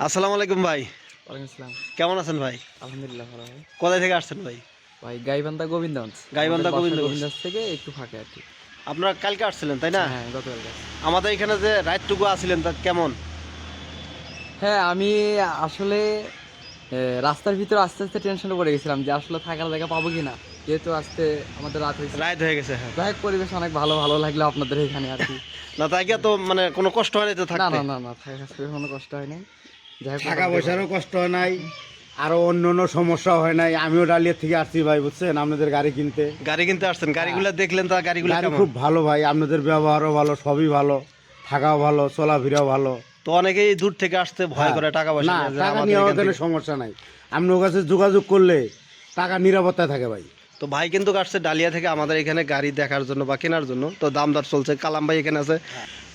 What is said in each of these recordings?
আসসালামু আলাইকুম ভাই। ওয়ালাইকুম আসসালাম। কেমন আছেন ভাই? আলহামদুলিল্লাহ ভালো। ভাই কোথায় থেকে আসছেন ভাই? ভাই গাইবান্ধা গোবিন্দগঞ্জ। গাইবান্ধা গোবিন্দগঞ্জ। থেকে একটু ফাঁকে আর কি। আপনারা কালকে আসছিলেন তাই না? হ্যাঁ গতকাল আমাদের এখানে যে রাতটুকু আসছিলেন তা কেমন? হ্যাঁ আমি আসলে এ, রাস্তার ভিতরে আস্তে আস্তে টেনশনে পড়ে গেছিলাম যে আসলে থাকার জায়গা পাবো কিনা। যেহেতু আজকে আমাদের রাত হয়েছে। রাত হয়ে গেছে হ্যাঁ। যাই হোক, পরিবেশ অনেক ভালো ভালো লাগল আপনাদের এখানে আর কি। না তাই তো মানে কোনো কষ্ট হয়নি তো না থাকতে? না না না থাকা কোনো কষ্ট হয় নাই হোক, টাকা পয়সারও কষ্ট হয় নাই আরও অন্য অন্য সমস্যা হয় নাই। আমিও ডালিয়ার থেকে আসছি ভাই বুঝছেন? আপনাদের গাড়ি কিনতে। গাড়ি কিনতে আসছেন? গাড়িগুলো দেখলেন তা গাড়িগুলো গাড়ি খুব ভালো ভাই আপনাদের ব্যবহারও ভালো সবই ভালো থাকাও ভালো চলাফেরাও ভালো। তো অনেকেই দূর থেকে আসতে ভয় করে টাকা পয়সা হ্যাঁ। না টাকা আমাদের নিয়ে সমস্যা নাই। আপনার কাছে যোগাযোগ করলে টাকা নিরাপত্তায় থাকে ভাই। তো ভাই কিন্তু আসছে ডালিয়া থেকে আমাদের এখানে গাড়ি দেখার জন্য বা কেনার জন্য। তো দাম দর চলছে কালাম ভাই এখানে আছে।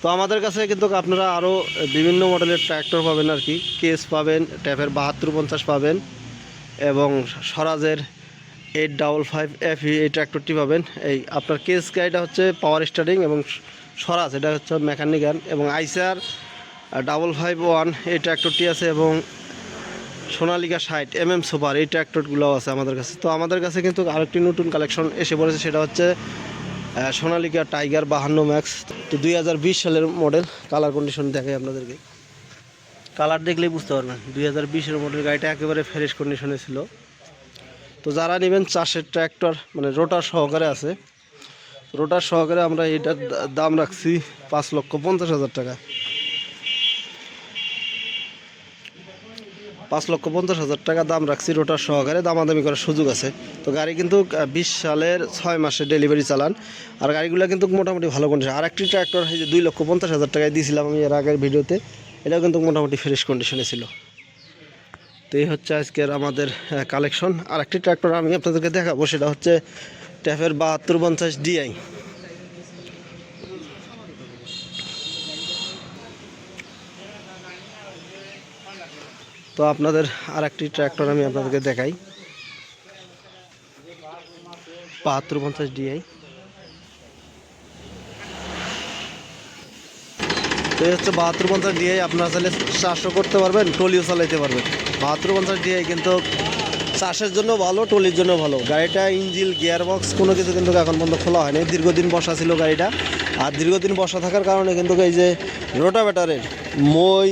তো আমাদের কাছে কিন্তু আপনারা আরও বিভিন্ন মডেলের ট্র্যাক্টর পাবেন আর কি। কেস পাবেন ট্যাপের বাহাত্তর পঞ্চাশ পাবেন এবং স্বরাজের এইট ডাবল ফাইভ এফ এই ট্র্যাক্টরটি পাবেন। এই আপনার কেস গাড়িটা হচ্ছে পাওয়ার স্টার্টিং এবং স্বরাজ এটা হচ্ছে মেকানিক্যাল এবং আইসার ডাবল ফাইভ ওয়ান এই ট্র্যাক্টরটি আছে এবং সোনালিকা ষাট এম এম সুপার এই ট্র্যাক্টরগুলো আছে আমাদের কাছে। তো আমাদের কাছে কিন্তু আরেকটি নতুন কালেকশন এসে পড়েছে, সেটা হচ্ছে সোনালিকা টাইগার বাহান্ন ম্যাক্স তো দুই হাজার বিশ সালের মডেল কালার কন্ডিশন দেখাই আপনাদেরকে। কালার দেখলেই বুঝতে পারবেন, দুই হাজার বিশের মডেল গাড়িটা একেবারে ফ্রেশ কন্ডিশনে ছিল। তো যারা নেবেন চাষের ট্র্যাক্টর মানে রোটার সহকারে আছে। রোটার সহকারে আমরা এটার দাম রাখছি পাঁচ লক্ষ পঞ্চাশ হাজার টাকা। পাঁচ লক্ষ পঞ্চাশ হাজার টাকা দাম রাখছি রোটার সহকারে, দামাদামি করার সুযোগ আছে। তো গাড়ি কিন্তু বিশ সালের ছয় মাসে ডেলিভারি চালান। আর গাড়িগুলো কিন্তু মোটামুটি ভালো কন্ডিশন আর একটি ট্র্যাক্টর এই যে দুই লক্ষ পঞ্চাশ হাজার টাকায় দিয়েছিলাম আমি এর আগের ভিডিওতে, এটাও কিন্তু মোটামুটি ফ্রেশ কন্ডিশনে ছিল। তো এই হচ্ছে আজকের আমাদের কালেকশন আর একটি ট্র্যাক্টর আমি আপনাদেরকে দেখাবো, সেটা হচ্ছে ট্যাফের বাহাত্তর পঞ্চাশ ডিআই তো আপনাদের আর একটি ট্র্যাক্টর আমি আপনাদেরকে দেখাই। বাহাত্তর পঞ্চাশ ডিআই তো এই হচ্ছে বাহাত্তর পঞ্চাশ ডিআই আপনারা চাইলে চাষও করতে পারবেন টলিও চালাইতে পারবেন। বাহাত্তর পঞ্চাশ ডিআই কিন্তু চাষের জন্য ভালো টলির জন্য ভালো। গাড়িটা ইঞ্জিল গিয়ার বক্স কোনো কিছু কিন্তু এখন পর্যন্ত খোলা হয়নি। দীর্ঘদিন বসা ছিল গাড়িটা। আর দীর্ঘদিন বসা থাকার কারণে কিন্তু এই যে রোটাভেটারের মই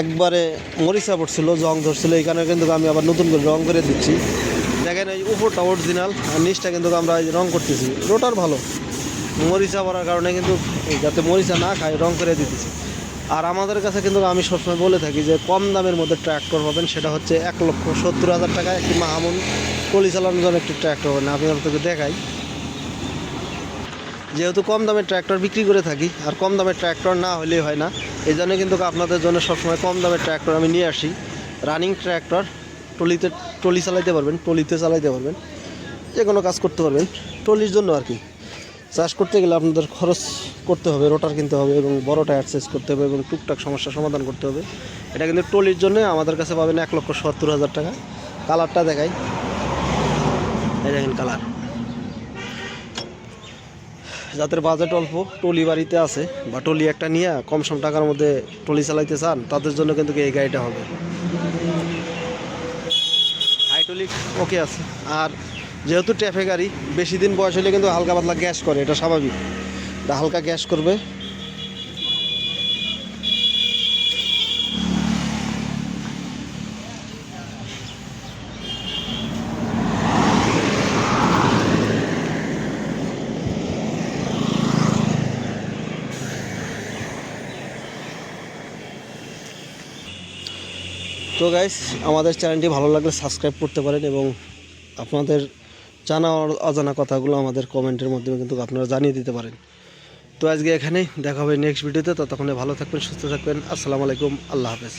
একবারে মরিচা পড়ছিল, জং ধরছিল এখানে কিন্তু আমি আবার নতুন করে রং করে দিচ্ছি। দেখেন এই উপরটা অরিজিনাল আর নিচটা কিন্তু আমরা রং করতেছি। রোটার ভালো। মরিচা পড়ার কারণে কিন্তু যাতে মরিচা না খায়, রং করে দিতেছি। আর আমাদের কাছে কিন্তু আমি সবসময় বলে থাকি যে কম দামের মধ্যে ট্র্যাক্টর পাবেন, সেটা হচ্ছে এক লক্ষ সত্তর হাজার টাকায় একটি মাহামুন টলি চালানোর জন্য একটি ট্র্যাক্টর পাবেন আমি আপনাকে দেখাই। যেহেতু কম দামের ট্র্যাক্টর বিক্রি করে থাকি, আর কম দামের ট্র্যাক্টর না হলেই হয় না। এই জন্য কিন্তু আপনাদের জন্য সবসময় কম দামের ট্র্যাক্টর আমি নিয়ে আসি। রানিং ট্র্যাক্টর টলিতে টলি চালাইতে পারবেন টলিতে চালাইতে পারবেন। যে কোনো কাজ করতে পারবেন। টলির জন্য আর কি। চাষ করতে গেলে আপনাদের খরচ করতে হবে রোটার কিনতে হবে এবং বড় টায়ার চেঞ্জ করতে হবে এবং টুকটাক সমস্যার সমাধান করতে হবে। এটা কিন্তু টলির জন্য আমাদের কাছে পাবেন এক লক্ষ সত্তর হাজার টাকা। কালারটা দেখাই। দেখেন কালার যাদের বাজেট অল্প, টলি বাড়িতে আছে, বা টলি একটা নিয়ে কম সম টাকার মধ্যে টলি চালাইতে চান, তাদের জন্য কিন্তু এই গাড়িটা হবে। হাইটলিক ওকে আছে। আর যেহেতু ট্যাফে গাড়ি, বেশি দিন বয়স হলে কিন্তু হালকা পাতলা গ্যাস করে, এটা স্বাভাবিক। হালকা গ্যাস করবে তো গাইস আমাদের চ্যানেলটি ভালো লাগলে সাবস্ক্রাইব করতে পারেন এবং আপনাদের জানা অজানা কথাগুলো আমাদের কমেন্টের মাধ্যমে কিন্তু আপনারা জানিয়ে দিতে পারেন। তো আজকে এখানেই দেখা হবে নেক্সট ভিডিওতে ততক্ষণে ভালো থাকবেন, সুস্থ থাকবেন, আসসালামু আলাইকুম, আল্লাহ হাফেজ।